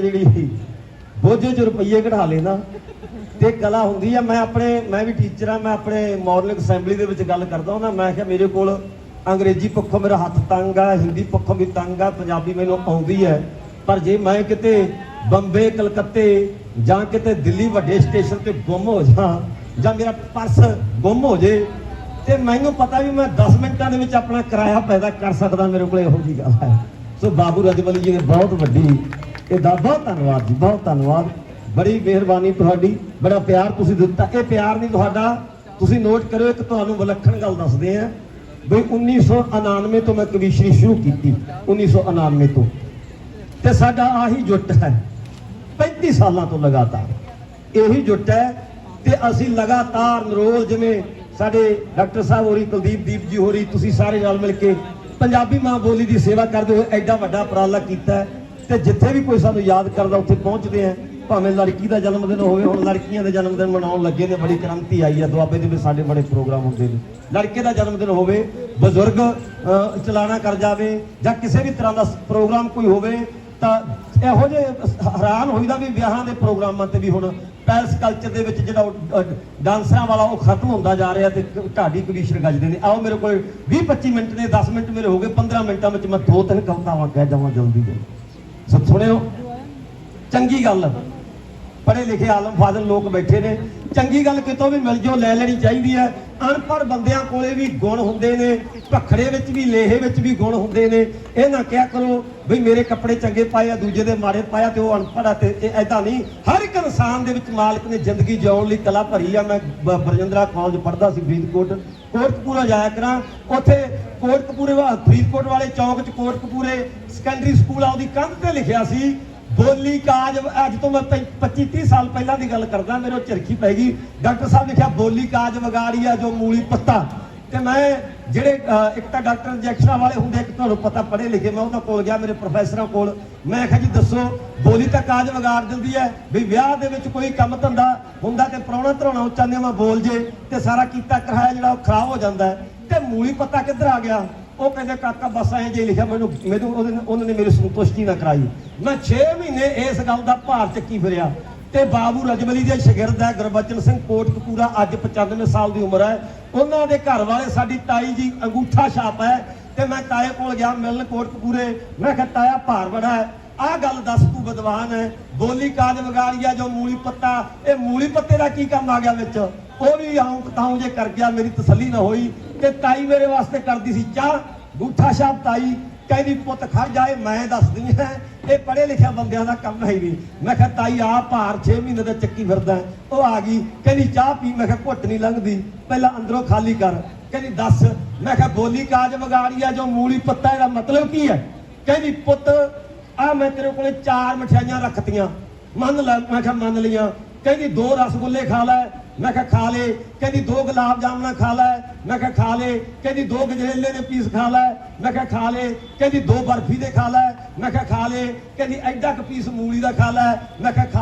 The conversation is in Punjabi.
ਜਿਹੜੀ ਬੋਝੇ ਚ ਰੁਪਈਏ ਕਢਾ ਲੈਣਾ ਤੇ ਕਲਾ ਹੁੰਦੀ ਆ, ਮੈਂ ਆਪਣੇ, ਮੈਂ ਵੀ ਟੀਚਰ ਆ, ਮੈਂ ਆਪਣੇ ਮਾਰਨਿੰਗ ਅਸੈਂਬਲੀ ਦੇ ਵਿੱਚ ਗੱਲ ਕਰਦਾ ਹਾਂ ਮੈਂ ਕਿਹਾ ਮੇਰੇ ਕੋਲ ਅੰਗਰੇਜ਼ੀ ਪੱਖੋਂ ਮੇਰਾ ਹੱਥ ਤੰਗ ਆ, ਹਿੰਦੀ ਪੱਖੋਂ ਵੀ ਤੰਗ ਆ, ਪੰਜਾਬੀ ਮੈਨੂੰ ਆਉਂਦੀ ਹੈ। ਪਰ ਜੇ ਮੈਂ ਕਿਤੇ ਬੰਬੇ, ਕਲਕੱਤੇ ਜਾਂ ਕਿਤੇ ਦਿੱਲੀ ਵੱਡੇ ਸਟੇਸ਼ਨ ਤੇ ਗੁੰਮ ਹੋ ਜਾ ਜਾਂ ਮੇਰਾ ਪਰਸ ਗੁੰਮ ਹੋ ਜੇ, ਤੇ ਮੈਨੂੰ ਪਤਾ ਵੀ ਮੈਂ 10 ਮਿੰਟਾਂ ਦੇ ਵਿੱਚ ਆਪਣਾ ਕਿਰਾਇਆ ਪੈਦਾ ਕਰ ਸਕਦਾ, ਮੇਰੇ ਕੋਲ ਇਹੋ ਜੀ ਗੱਲ ਹੈ। ਸੋ ਬਾਬੂ ਰਜਬਲੀ ਜੀ ਨੇ ਬਹੁਤ ਵੱਡੀ ਇਹਦਾ ਬਹੁਤ ਧੰਨਵਾਦ ਜੀ, ਬਹੁਤ ਧੰਨਵਾਦ। ਬੜੀ ਮਿਹਰਬਾਨੀ ਤੁਹਾਡੀ, ਬੜਾ ਪਿਆਰ ਤੁਸੀਂ ਦਿੱਤਾ। ਇਹ ਪਿਆਰ ਨਹੀਂ ਤੁਹਾਡਾ, ਤੁਸੀਂ ਨੋਟ ਕਰਿਓ, ਇੱਕ ਤੁਹਾਨੂੰ ਵਿਲੱਖਣ ਗੱਲ ਦੱਸਦੇ ਆ ਬਈ 1999 ਤੋਂ ਮੈਂ ਕਵੀਸ਼ਰੀ ਸ਼ੁਰੂ ਕੀਤੀ 1999 ਤੋਂ। ਤੇ ਸਾਡਾ ਆਹੀ ਜੁੱਟ ਹੈ 35 ਸਾਲਾਂ ਤੋਂ ਲਗਾਤਾਰ। ਇਹੀ ਜੁੱਟ ਹੈ, ਤੇ ਅਸੀਂ ਲਗਾਤਾਰ ਨਰੋਲ ਜਿਵੇਂ ਸਾਡੇ ਡਾਕਟਰ ਸਾਹਿਬ ਹੋਰੀ, ਕੁਲਦੀਪ ਦੀਪ ਜੀ ਹੋਰੀ, ਤੁਸੀਂ ਸਾਰੇ ਨਾਲ ਮਿਲ ਕੇ ਪੰਜਾਬੀ ਮਾਂ ਬੋਲੀ ਦੀ ਸੇਵਾ ਕਰਦੇ ਹੋਏ ਐਡਾ ਵੱਡਾ ਉਪਰਾਲਾ ਕੀਤਾ ਹੈ। ਤੇ ਜਿੱਥੇ ਵੀ ਕੋਈ ਸਾਨੂੰ ਯਾਦ ਕਰਦਾ ਉੱਥੇ ਪਹੁੰਚਦੇ ਆ। ਭਾਵੇਂ ਲੜਕੀ ਦਾ ਜਨਮ ਦਿਨ ਹੋਵੇ ਹੁਣ ਲੜਕੀਆਂ ਦੇ ਜਨਮ ਦਿਨ ਮਨਾਉਣ ਲੱਗੇ ਨੇ ਬੜੀ ਕ੍ਰਾਂਤੀ ਆਈ ਹੈ ਦੁਆਬੇ ਦੇ ਵਿੱਚ ਸਾਡੇ ਬੜੇ ਪ੍ਰੋਗਰਾਮ ਹੁੰਦੇ ਨੇ। ਲੜਕੇ ਦਾ ਜਨਮ ਦਿਨ ਹੋਵੇ ਬਜ਼ੁਰਗ ਚਲਾਣਾ ਕਰ ਜਾਵੇ ਜਾਂ ਕਿਸੇ ਵੀ ਤਰ੍ਹਾਂ ਦਾ ਪ੍ਰੋਗਰਾਮ ਕੋਈ ਹੋਵੇ ਤਾਂ ਇਹੋ ਜਿਹੇ ਹੈਰਾਨ ਹੋਈਦਾ ਵੀ ਵਿਆਹਾਂ ਦੇ ਪ੍ਰੋਗਰਾਮਾਂ ਤੇ ਵੀ ਹੁਣ ਪੈਲਸ ਕਲਚਰ ਦੇ ਵਿੱਚ ਜਿਹੜਾ ਉਹ, ਡਾਂਸਰਾਂ ਵਾਲਾ ਉਹ ਖਤਮ ਹੁੰਦਾ ਜਾ ਰਿਹਾ ਤੇ ਢਾਡੀ ਕਵੀਸ਼ਰ ਗੱਜਦੇ ਨੇ। ਆਓ ਮੇਰੇ ਕੋਲ 20 25 ਮਿੰਟ ਨੇ 10 ਮਿੰਟ ਮੇਰੇ ਹੋ ਗਏ 15 ਮਿੰਟਾਂ ਵਿੱਚ ਮੈਂ ਦੋ ਤਿੰਨ ਕਵਿਤਾਵਾਂ ਕਹਿ ਜਾਵਾਂ ਜਲਦੀ ਜਲਦੀ ਸੁਣਿਓ? ਚੰਗੀ ਗੱਲ। ਪੜ੍ਹੇ ਲਿਖੇ ਆਲਮ ਫਾਜ਼ਲ ਲੋਕ ਬੈਠੇ ਨੇ। ਚੰਗੀ ਗੱਲ ਕਿਤੋਂ ਵੀ ਮਿਲ ਜੋ ਲੈ ਲੈਣੀ ਚਾਹੀਦੀ ਹੈ। ਅਨਪੜ੍ਹ ਬੰਦਿਆਂ ਕੋਲੇ ਵੀ ਗੁਣ ਹੁੰਦੇ ਨੇ, ਭਖੜੇ ਵਿੱਚ ਵੀ, ਲੇਹੇ ਵਿੱਚ ਵੀ ਗੁਣ ਹੁੰਦੇ ਨੇ। ਇਹ ਨਾ ਕਿਹਾ ਕਰੋ ਵੀ ਮੇਰੇ ਕੱਪੜੇ ਚੰਗੇ ਪਾਏ ਆ, ਦੂਜੇ ਦੇ ਮਾੜੇ ਪਾਇਆ ਤੇ ਉਹ ਅਨਪੜ੍ਹ ਆ ਤੇ ਇਹ ਐਦਾਂ ਨਹੀਂ। ਹਰ ਇੱਕ ਇਨਸਾਨ ਦੇ ਵਿੱਚ ਮਾਲਕ ਨੇ ਜ਼ਿੰਦਗੀ ਜਿਉਣ ਲਈ ਕਲਾ ਭਰੀ ਆ। ਮੈਂ ਬਰਜਿੰਦਰਾ ਕਾਲਜ ਪੜ੍ਹਦਾ ਸੀ, ਫਰੀਦਕੋਟ। ਕੋਟਕਪੂਰਾ ਜਾਇਆ ਕਰਾਂ। ਉੱਥੇ ਕੋਟਕਪੂਰੇ ਵਾ, ਫਰੀਦਕੋਟ ਵਾਲੇ ਚੌਕ 'ਚ ਕੋਟਕਪੂਰੇ ਸੈਕੰਡਰੀ ਸਕੂਲ ਆ, ਉਹਦੀ ਕੰਧ ਤੇ ਲਿਖਿਆ ਸੀ ਬੋਲੀ ਕਾਜ, ਅੱਜ ਤੋਂ ਮੈਂ 25 30 ਸਾਲ ਪਹਿਲਾਂ ਦੀ ਗੱਲ ਕਰਦਾ, ਮੇਰੇ ਉਹ ਝਰਖੀ ਪੈ ਗਈ। ਡਾਕਟਰ ਸਾਹਿਬ ਲਿਖਿਆ ਬੋਲੀ ਕਾਜ ਵਿਗਾੜੀ ਆ ਜੋ ਮੂਲੀ ਪੱਤਾ। ਤੇ ਮੈਂ ਜਿਹੜੇ ਇੱਕ ਤਾਂ ਡਾਕਟਰ ਇੰਜੈਕਸ਼ਨਾਂ ਵਾਲੇ ਹੁੰਦੇ, ਇੱਕ ਤੁਹਾਨੂੰ ਪਤਾ ਪੜ੍ਹੇ ਲਿਖੇ, ਮੈਂ ਉਹਨਾਂ ਕੋਲ ਗਿਆ, ਮੇਰੇ ਪ੍ਰੋਫੈਸਰਾਂ ਕੋਲ। ਮੈਂ ਕਿਹਾ ਜੀ, ਦੱਸੋ, ਬੋਲੀ ਤਾਂ ਕਾਜ ਵਿਗਾੜ ਦਿੰਦੀ ਹੈ, ਵੀ ਵਿਆਹ ਦੇ ਵਿੱਚ ਕੋਈ ਕੰਮ ਧੰਦਾ ਹੁੰਦਾ ਤੇ ਪ੍ਰਾਹੁਣਾ ਧਰਾਉਣਾ ਉੱਚਾ ਮੈਂ ਬੋਲ ਜੇ, ਤੇ ਸਾਰਾ ਕੀਤਾ, ਕਰਾਇਆ ਜਿਹੜਾ ਉਹ ਖਰਾਬ ਹੋ ਜਾਂਦਾ ਤੇ ਮੂਲੀ ਪੱਤਾ ਕਿੱਧਰ ਆ ਗਿਆ? ਉਹ ਕਹਿੰਦੇ, ਕਾਕਾ, ਬਸ ਐਂ ਜੇ ਲਿਖਿਆ, ਮੈਨੂੰ ਮੈਨੂੰ ਉਹਨਾਂ ਨੇ ਮੇਰੀ ਸੰਤੁਸ਼ਟੀ ਨਾ ਕਰਾਈ। ਮੈਂ 6 ਮਹੀਨੇ ਇਸ ਗੱਲ ਦਾ ਭਾਰ ਚੱਕੀ ਫਿਰਿਆ। ਤੇ ਬਾਬੂ ਰਜਮਲੀ ਦੇ ਸ਼ਾਗਿਰਦ ਹੈ ਗੁਰਬਚਨ ਸਿੰਘ ਕੋਟਕਪੂਰਾ, ਅੱਜ 95 ਸਾਲ ਦੀ ਉਮਰ ਹੈ। ਉਹਨਾਂ ਦੇ ਘਰ ਵਾਲੇ ਸਾਡੀ ਤਾਈ ਜੀ ਅੰਗੂਠਾ ਛਾਪ ਹੈ ਤੇ ਮੈਂ ਤਾਏ ਕੋਲ ਗਿਆ ਮਿਲਣ ਕੋਟਕਪੂਰੇ। ਮੈਂ ਕਿਹਾ, ਤਾਇਆ, ਭਾਰ ਬੜਾ ਹੈ। ਆਹ ਗੱਲ ਦੱਸ ਤੂੰ ਵਿਦਵਾਨ ਹੈ ਬੋਲੀ ਕਾਜ ਵਿਗਾੜੀਆ ਜੋ ਮੂਲੀ ਪੱਤਾ, ਇਹ ਮੂਲੀ ਪੱਤੇ ਦਾ ਕੀ ਕੰਮ ਆ ਗਿਆ ਵਿੱਚ? ਉਹ ਵੀ ਆਉਂ ਕਤਾਉਂ ਜੇ ਕਰ ਗਿਆ, ਮੇਰੀ ਤਸੱਲੀ ਨਾ ਹੋਈ ਤੇ ਤਾਈ ਮੇਰੇ ਵਾਸਤੇ ਕਰਦੀ ਸੀ ਚਾਹ। ਗੂਠਾ ਸ਼ਾਬ ਤਾਈ ਕਹਿੰਦੀ, ਪੁੱਤ ਖੜ ਜਾਏ ਮੈਂ ਦੱਸਦੀ ਹਾਂ। ਇਹ ਪੜ੍ਹੇ ਲਿਖਿਆ ਬੰਦਿਆਂ ਦਾ ਕੰਮ ਹੈ ਹੀ ਨਹੀਂ। ਮੈਂ ਕਿਹਾ, ਤਾਈ, ਆ ਭਾਰ 6 ਮਹੀਨੇ ਦਾ ਚੱਕੀ ਫਿਰਦਾ ਉਹ ਆ ਗਈ, ਕਹਿੰਦੀ, ਚਾਹ ਪੀ। ਮੈਂ ਕਿਹਾ, ਘੁੱਟ ਨਹੀਂ ਲੰਘਦੀ, ਪਹਿਲਾਂ ਅੰਦਰੋਂ ਖਾਲੀ ਕਰ। ਕਹਿੰਦੀ, ਦੱਸ। ਮੈਂ ਕਿਹਾ, ਬੋਲੀ ਕਾਜ ਵਿਗਾੜੀਆ ਜੋ ਮੂਲੀ ਪੱਤਾ, ਇਹਦਾ ਮਤਲਬ ਕੀ ਹੈ? ਕਹਿੰਦੀ, ਪੁੱਤ ਆ ਮੈਂ ਤੇਰੇ ਕੋਲੇ ਚਾਰ ਮਠਿਆਈਆਂ ਰੱਖਤੀਆਂ। ਮੰਨ ਲੈ, ਮੈਂ ਕਿਹਾ ਮੰਨ ਲਈਆਂ। ਕਹਿੰਦੀ ਦੋ ਰਸਗੁੱਲੇ ਖਾ ਲੈ। ਮੈਂ ਕਿਹਾ ਖਾ ਲੇ। ਕਹਿੰਦੀ ਦੋ ਗੁਲਾਬ ਜਾਮਣਾ ਖਾ ਲੈ। ਮੈਂ ਕਿਹਾ ਖਾ ਲੈ। ਕਹਿੰਦੀ ਦੋ ਗਜਰੇਲੇ ਦੇ ਪੀਸ ਖਾ ਲੈ। ਮੈਂ ਕਿਹਾ ਖਾ ਲੇ। ਕਹਿੰਦੀ ਦੋ ਬਰਫੀ ਦੇ ਖਾ ਲੈ। ਮੈਂ ਕਿਹਾ ਖਾ ਲੇ। ਕਹਿੰਦੀ ਐਡਾ ਕੁ ਪੀਸ ਮੂਲੀ ਦਾ ਖਾ ਲੈ। ਮੈਂ ਕਿਹਾ ਖਾ